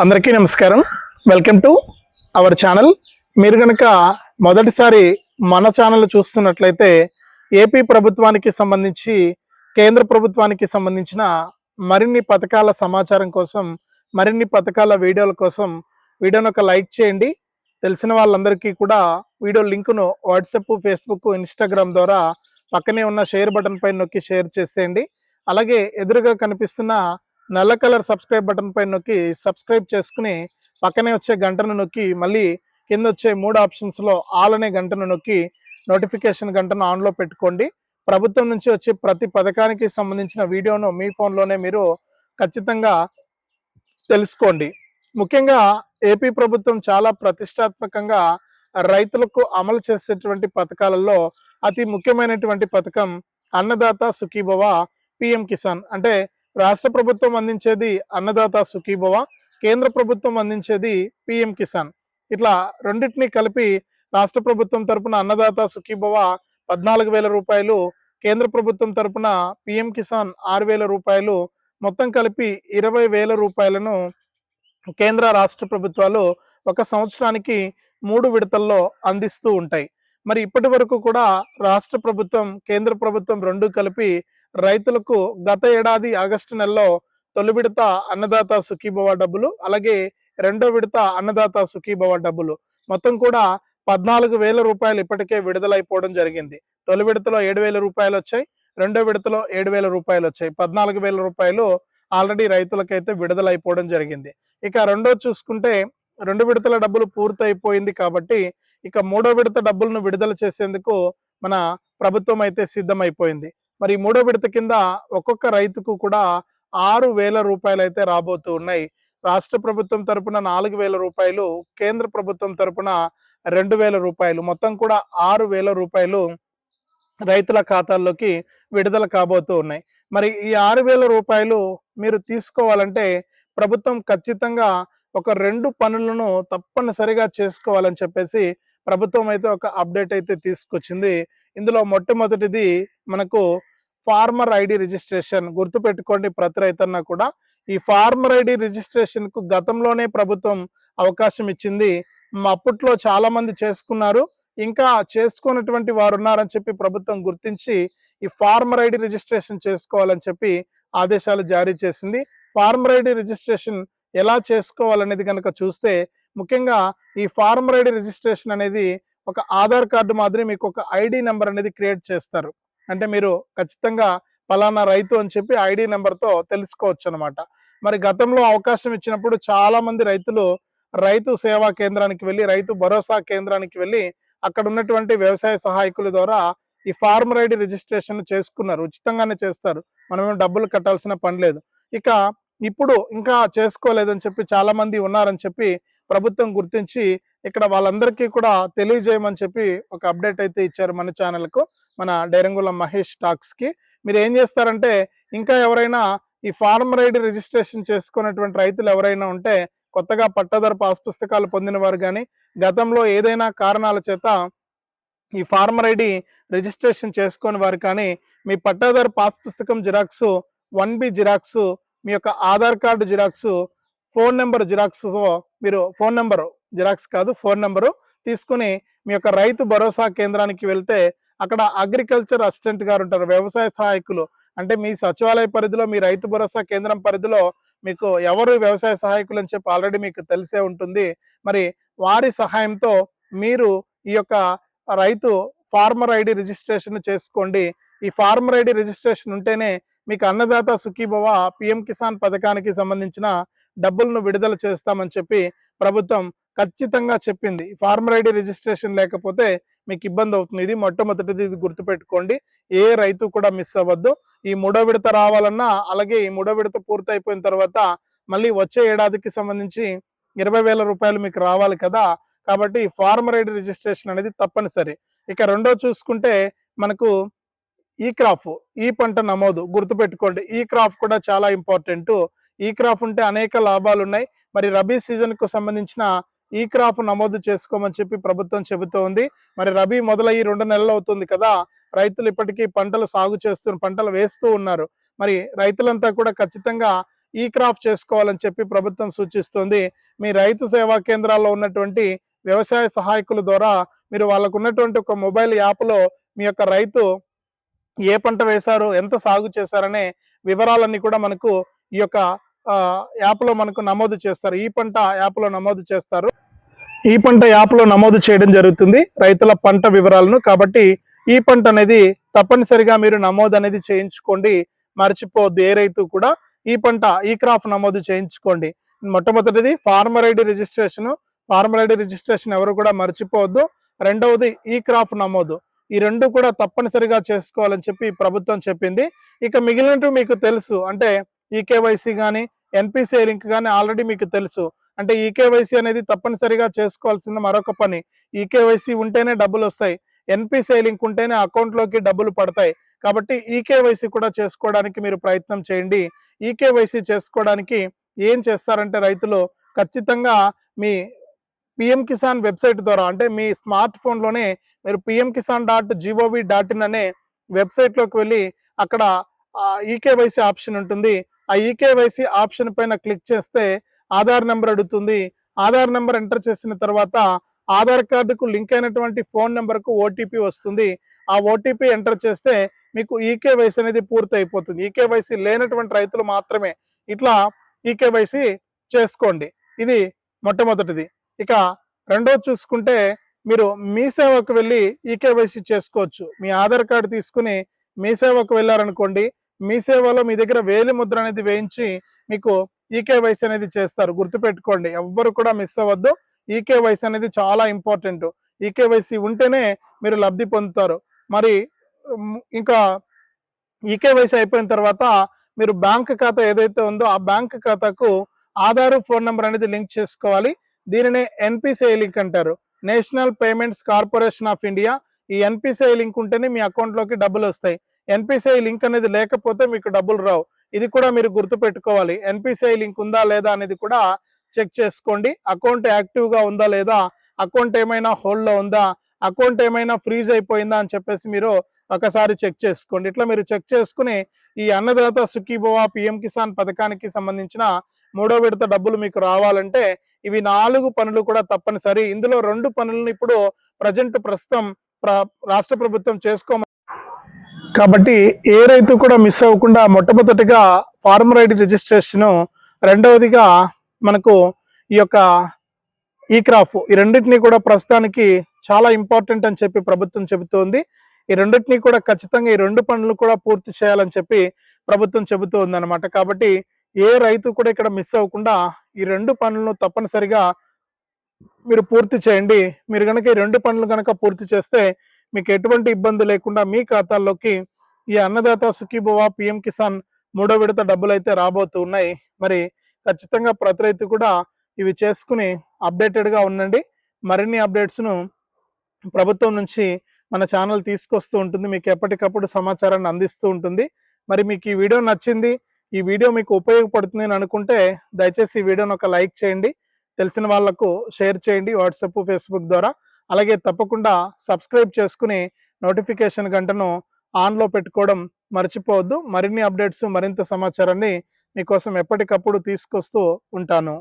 అందరికీ నమస్కారం. Welcome to our channel మీరు కనుక మొదటిసారి మన ఛానల్ చూస్తున్నట్లయితే ఏపీ ప్రభుత్వానికి సంబంధించి కేంద్ర ప్రభుత్వానికి సంబంధించిన మరిన్ని పథకాల సమాచారం కోసం మరిన్ని పథకాల వీడియోల కోసం వీడియోను ఒక లైక్ చేయండి. తెలిసిన వాళ్ళందరికీ కూడా వీడియో లింకును వాట్సాప్ ఫేస్బుక్ ఇన్స్టాగ్రామ్ ద్వారా పక్కనే ఉన్న షేర్ బటన్ పైన నొక్కి షేర్ చేసేయండి. అలాగే ఎదురుగా కనిపిస్తున్న నల్ల కలర్ సబ్స్క్రైబ్ బటన్ పైన నొక్కి సబ్స్క్రైబ్ చేసుకుని పక్కనే వచ్చే గంటను నొక్కి మళ్ళీ కింద వచ్చే మూడు ఆప్షన్స్లో ఆల్ అనే గంటను నొక్కి నోటిఫికేషన్ గంటను ఆన్లో పెట్టుకోండి. ప్రభుత్వం నుంచి వచ్చే ప్రతి పథకానికి సంబంధించిన వీడియోను మీ ఫోన్లోనే మీరు ఖచ్చితంగా తెలుసుకోండి. ముఖ్యంగా ఏపీ ప్రభుత్వం చాలా ప్రతిష్టాత్మకంగా రైతులకు అమలు చేసేటువంటి పథకాలలో అతి ముఖ్యమైనటువంటి పథకం అన్నదాత సుఖీభవ పిఎం కిసాన్. అంటే రాష్ట్ర ప్రభుత్వం అందించేది అన్నదాత సుఖీభవ కేంద్ర ప్రభుత్వం అందించేది పిఎం కిసాన్. ఇట్లా రెండింటిని కలిపి రాష్ట్ర ప్రభుత్వం తరపున అన్నదాత సుఖీభవ పద్నాలుగు వేల రూపాయలు కేంద్ర ప్రభుత్వం తరపున పిఎం కిసాన్ ఆరు వేల రూపాయలు మొత్తం కలిపి ఇరవై వేల రూపాయలను కేంద్ర రాష్ట్ర ప్రభుత్వాలు ఒక సంవత్సరానికి మూడు విడతల్లో అందిస్తూ ఉంటాయి. మరి ఇప్పటి వరకు కూడా రాష్ట్ర ప్రభుత్వం కేంద్ర ప్రభుత్వం రెండు కలిపి రైతులకు గత ఏడాది ఆగస్టు నెలలో తొలి విడత అన్నదాత సుఖీభవ డబ్బులు అలాగే రెండో విడత అన్నదాత సుఖీభవ డబ్బులు. మొత్తం కూడా పద్నాలుగు వేల రూపాయలు ఇప్పటికే విడుదలైపోవడం జరిగింది. తొలి విడతలో ఏడు వేల రూపాయలు వచ్చాయి రెండో విడతలో ఏడు వేల రూపాయలు వచ్చాయి. పద్నాలుగు వేల రూపాయలు ఆల్రెడీ రైతులకైతే విడుదలైపోవడం జరిగింది. ఇక రెండో చూసుకుంటే రెండు విడతల డబ్బులు పూర్తయిపోయింది కాబట్టి ఇక మూడో విడత డబ్బులను విడుదల చేసేందుకు మన ప్రభుత్వం అయితే సిద్ధమైపోయింది. మరి మూడో విడత కింద ఒక్కొక్క రైతుకు కూడా ఆరు వేల రూపాయలు అయితే రాబోతూ ఉన్నాయి. రాష్ట్ర ప్రభుత్వం తరపున నాలుగు వేల రూపాయలు కేంద్ర ప్రభుత్వం తరపున రెండు వేల రూపాయలు. మొత్తం కూడా ఆరు వేల రూపాయలు రైతుల ఖాతాల్లోకి విడుదల కాబోతూ ఉన్నాయి. మరి ఈ ఆరు వేల రూపాయలు మీరు తీసుకోవాలంటే ప్రభుత్వం ఖచ్చితంగా ఒక రెండు పనులను తప్పనిసరిగా చేసుకోవాలని చెప్పేసి ప్రభుత్వం అయితే ఒక అప్డేట్ అయితే తీసుకొచ్చింది. ఇందులో మొట్టమొదటిది మనకు ఫార్మర్ ఐడి రిజిస్ట్రేషన్ గుర్తుపెట్టుకోండి ప్రతి రైతన్న కూడా. ఈ ఫార్మర్ ఐడి రిజిస్ట్రేషన్కు గతంలోనే ప్రభుత్వం అవకాశం ఇచ్చింది. అప్పట్లో చాలా మంది చేసుకున్నారు. ఇంకా చేసుకున్నటువంటి వారు ఉన్నారని చెప్పి ప్రభుత్వం గుర్తించి ఈ ఫార్మర్ ఐడి రిజిస్ట్రేషన్ చేసుకోవాలని చెప్పి ఆదేశాలు జారీ చేసింది. ఫార్మర్ ఐడి రిజిస్ట్రేషన్ ఎలా చేసుకోవాలనేది కనుక చూస్తే ముఖ్యంగా ఈ ఫార్మర్ ఐడి రిజిస్ట్రేషన్ అనేది ఒక ఆధార్ కార్డు మాదిరి మీకు ఒక ఐడి నెంబర్ అనేది క్రియేట్ చేస్తారు. అంటే మీరు ఖచ్చితంగా పలానా రైతు అని చెప్పి ఐడి నెంబర్తో తెలుసుకోవచ్చు అనమాట మరి గతంలో అవకాశం ఇచ్చినప్పుడు చాలా మంది రైతులు రైతు సేవా కేంద్రానికి వెళ్ళి రైతు భరోసా కేంద్రానికి వెళ్ళి అక్కడ ఉన్నటువంటి వ్యవసాయ సహాయకుల ద్వారా ఈ ఫార్మర్ ఐడి రిజిస్ట్రేషన్ చేసుకున్నారు. ఉచితంగానే చేస్తారు. మనమేం డబ్బులు కట్టాల్సిన పని లేదు. ఇక ఇప్పుడు ఇంకా చేసుకోలేదని చెప్పి చాలా మంది ఉన్నారని చెప్పి ప్రభుత్వం గుర్తించి ఇక్కడ వాళ్ళందరికీ కూడా తెలియజేయమని చెప్పి ఒక అప్డేట్ అయితే ఇచ్చారు మన ఛానల్కు. మన డైరంగుల మహేష్ టాక్స్కి. మీరు ఏం చేస్తారంటే ఇంకా ఎవరైనా ఈ ఫార్మర్ ఐడి రిజిస్ట్రేషన్ చేసుకున్నటువంటి రైతులు ఎవరైనా ఉంటే కొత్తగా పట్టాదారు పాస్ పుస్తకాలు పొందిన వారు కానీ గతంలో ఏదైనా కారణాల చేత ఈ ఫార్మర్ ఐడి రిజిస్ట్రేషన్ చేసుకుని వారు కానీ మీ పట్టాదారు పాస్ పుస్తకం జిరాక్స్ వన్ బి జిరాక్స్ మీ యొక్క Aadhaar card xerox phone number జిరాక్స్తో మీరు ఫోన్ నెంబర్ జిరాక్స్ కాదు ఫోన్ నెంబరు తీసుకుని మీ యొక్క రైతు భరోసా కేంద్రానికి వెళ్తే అక్కడ అగ్రికల్చర్ అసిస్టెంట్ గారు ఉంటారు వ్యవసాయ సహాయకులు. అంటే మీ సచివాలయ పరిధిలో మీ రైతు భరోసా కేంద్రం పరిధిలో మీకు ఎవరు వ్యవసాయ సహాయకులు అని చెప్పి ఆల్రెడీ మీకు తెలిసే ఉంటుంది. మరి వారి సహాయంతో మీరు ఈ యొక్క రైతు ఫార్మర్ ఐడి రిజిస్ట్రేషన్ చేసుకోండి. ఈ ఫార్మర్ ఐడి రిజిస్ట్రేషన్ ఉంటేనే మీకు అన్నదాత సుఖీభవ పిఎం కిసాన్ పథకానికి సంబంధించిన డబ్బులను విడుదల చేస్తామని చెప్పి ప్రభుత్వం ఖచ్చితంగా చెప్పింది. ఫార్మర్ ఐడి రిజిస్ట్రేషన్ లేకపోతే మీకు ఇబ్బంది అవుతుంది. ఇది మొట్టమొదటిది ఇది గుర్తుపెట్టుకోండి. ఏ రైతు కూడా మిస్ అవ్వద్దు. ఈ మూడో విడత రావాలన్నా అలాగే ఈ మూడో విడత పూర్తయిపోయిన తర్వాత మళ్ళీ వచ్చే ఏడాదికి సంబంధించి ఇరవై వేల రూపాయలు మీకు రావాలి కదా. కాబట్టి ఫార్మర్ ఐడి రిజిస్ట్రేషన్ అనేది తప్పనిసరి. ఇక రెండో చూసుకుంటే మనకు ఈ క్రాప్ ఈ పంట నమోదు గుర్తుపెట్టుకోండి. ఈ క్రాప్ కూడా చాలా ఇంపార్టెంట్. ఈ క్రాప్ ఉంటే అనేక లాభాలు ఉన్నాయి మరి రబీ సీజన్కు సంబంధించిన ఈ క్రాప్ నమోదు చేసుకోమని చెప్పి ప్రభుత్వం చెబుతోంది. మరి రబీ మొదలయ్యి రెండు నెలలు అవుతుంది కదా రైతులు ఇప్పటికీ పంటలు సాగు చేస్తున్న పంటలు వేస్తూ ఉన్నారు. మరి రైతులంతా కూడా ఖచ్చితంగా ఈ క్రాప్ చేసుకోవాలని చెప్పి ప్రభుత్వం సూచిస్తుంది. మీ రైతు సేవా కేంద్రాల్లో ఉన్నటువంటి వ్యవసాయ సహాయకుల ద్వారా మీరు వాళ్ళకు ఉన్నటువంటి ఒక మొబైల్ యాప్లో మీ యొక్క రైతు ఏ పంట వేశారు ఎంత సాగు చేశారనే వివరాలన్నీ కూడా మనకు ఈ యొక్క యాప్లో మనకు నమోదు చేస్తారు. ఈ పంట యాప్లో నమోదు చేస్తారు. ఈ పంట యాప్లో నమోదు చేయడం జరుగుతుంది. రైతుల పంట వివరాలను కాబట్టి ఈ పంట అనేది తప్పనిసరిగా మీరు నమోదు అనేది చేయించుకోండి. మర్చిపోవద్దు. ఏ రైతు కూడా ఈ పంట ఈ క్రాప్ నమోదు చేయించుకోండి. మొట్టమొదటిది farmer ID registration. Farmer ID registration ఎవరు కూడా మర్చిపోవద్దు. రెండవది ఈ క్రాప్ నమోదు. ఈ రెండు కూడా తప్పనిసరిగా చేసుకోవాలని చెప్పి ప్రభుత్వం చెప్పింది. ఇక మిగిలినట్టు మీకు తెలుసు. అంటే ఈకేవైసీ కానీ ఎన్పిసిఐ లింక్ కానీ ఆల్రెడీ మీకు తెలుసు. అంటే ఈకేవైసీ అనేది తప్పనిసరిగా చేసుకోవాల్సిన మరొక పని. ఈకేవైసీ ఉంటేనే డబ్బులు వస్తాయి. ఎన్పిసిఐ లింక్ ఉంటేనే అకౌంట్లోకి డబ్బులు పడతాయి. కాబట్టి ఈకేవైసీ కూడా చేసుకోవడానికి మీరు ప్రయత్నం చేయండి. ఈకేవైసీ చేసుకోవడానికి ఏం చేస్తారంటే రైతులు ఖచ్చితంగా మీ పిఎం కిసాన్ వెబ్సైట్ ద్వారా అంటే మీ స్మార్ట్ ఫోన్లోనే మీరు PM Kisan dot GOV dot in అనే వెబ్సైట్లోకి వెళ్ళి అక్కడ ఈకేవైసీ ఆప్షన్ ఉంటుంది. ఆ ఈకేవైసీ ఆప్షన్ పైన క్లిక్ చేస్తే ఆధార్ నెంబర్ అడుగుతుంది. ఆధార్ నెంబర్ ఎంటర్ చేసిన తర్వాత ఆధార్ కార్డుకు లింక్ అయినటువంటి ఫోన్ నెంబర్కు ఓటీపీ వస్తుంది. ఆ ఓటీపీ ఎంటర్ చేస్తే మీకు ఈకేవైసీ అనేది పూర్తి అయిపోతుంది ఈకేవైసీ లేనటువంటి రైతులు మాత్రమే ఇట్లా ఈకేవైసీ చేసుకోండి. ఇది మొట్టమొదటిది. ఇక రెండోది చూసుకుంటే మీరు మీ సేవకు వెళ్ళి ఈకేవైసీ చేసుకోవచ్చు. మీ ఆధార్ కార్డు తీసుకుని మీ సేవకు వెళ్ళారనుకోండి మీ సేవలో మీ దగ్గర వేలి ముద్ర అనేది వేయించి మీకు ఈకేవైసీ అనేది చేస్తారు. గుర్తుపెట్టుకోండి. ఎవ్వరు కూడా మిస్ అవ్వద్దు. ఈకేవైసీ అనేది చాలా ఇంపార్టెంట్ ఈకేవైసీ ఉంటేనే మీరు లబ్ధి పొందుతారు. మరి ఇంకా ఈకేవైసీ అయిపోయిన తర్వాత మీరు బ్యాంక్ ఖాతా ఏదైతే ఉందో ఆ బ్యాంక్ ఖాతాకు ఆధార్ ఫోన్ నెంబర్ అనేది లింక్ చేసుకోవాలి. దీనినే ఎన్పిసిఐ లింక్ అంటారు. National payments corporation of India ఈ ఎన్పిసిఐ లింక్ ఉంటేనే మీ అకౌంట్లోకి డబ్బులు వస్తాయి. ఎన్పిసిఐ లింక్ అనేది లేకపోతే మీకు డబ్బులు రావు. ఇది కూడా మీరు గుర్తు పెట్టుకోవాలి ఎన్పిసిఐ లింక్ ఉందా లేదా అనేది కూడా చెక్ చేసుకోండి. అకౌంట్ యాక్టివ్గా ఉందా లేదా అకౌంట్ ఏమైనా హోల్డ్లో ఉందా అకౌంట్ ఏమైనా ఫ్రీజ్ అయిపోయిందా అని చెప్పేసి మీరు ఒకసారి చెక్ చేసుకోండి. ఇట్లా మీరు చెక్ చేసుకుని ఈ అన్నదాత సుఖీభవ పిఎం కిసాన్ పథకానికి సంబంధించిన మూడో విడత డబ్బులు మీకు రావాలంటే ఇవి నాలుగు పనులు కూడా తప్పనిసరి. ఇందులో రెండు పనులను ఇప్పుడు ప్రజెంట్ ప్రస్తుతం రాష్ట్ర ప్రభుత్వం చేసుకో కాబట్టి ఏ రైతు కూడా మిస్ అవ్వకుండా మొట్టమొదటిగా ఫార్మర్ ఐడి రిజిస్ట్రేషన్ రెండవదిగా మనకు ఈ యొక్క ఈ క్రాఫ్ ఈ రెండింటిని కూడా ప్రస్తుతానికి చాలా ఇంపార్టెంట్ అని చెప్పి ప్రభుత్వం చెబుతోంది. ఈ రెండింటినీ కూడా ఖచ్చితంగా ఈ రెండు పనులు కూడా పూర్తి చేయాలని చెప్పి ప్రభుత్వం చెబుతూ ఉందన్నమాట కాబట్టి ఏ రైతు కూడా ఇక్కడ మిస్ అవ్వకుండా ఈ రెండు పనులను తప్పనిసరిగా మీరు పూర్తి చేయండి. మీరు కనుక ఈ రెండు పనులు కనుక పూర్తి చేస్తే మీకు ఎటువంటి ఇబ్బంది లేకుండా మీ ఖాతాల్లోకి ఈ అన్నదాత సుఖీభవ పిఎం కిసాన్ మూడో విడత డబ్బులు అయితే రాబోతూ ఉన్నాయి. మరి ఖచ్చితంగా ప్రతి రైతు కూడా ఇవి చేసుకుని అప్డేటెడ్గా ఉండండి. మరిన్ని అప్డేట్స్ను ప్రభుత్వం నుంచి మన ఛానల్ తీసుకొస్తూ ఉంటుంది. మీకు ఎప్పటికప్పుడు సమాచారాన్ని అందిస్తూ ఉంటుంది. మరి మీకు ఈ వీడియో నచ్చింది ఈ వీడియో మీకు ఉపయోగపడుతుంది అని అనుకుంటే దయచేసి ఈ వీడియోని ఒక లైక్ చేయండి. తెలిసిన వాళ్ళకు షేర్ చేయండి. వాట్సాప్ ఫేస్బుక్ ద్వారా అలాగే తప్పకుండా సబ్స్క్రైబ్ చేసుకుని నోటిఫికేషన్ గంటను ఆన్లో పెట్టుకోవడం మర్చిపోవద్దు. మరిన్ని అప్డేట్స్ మరింత సమాచారాన్ని మీకోసం ఎప్పటికప్పుడు తీసుకొస్తూ ఉంటాను.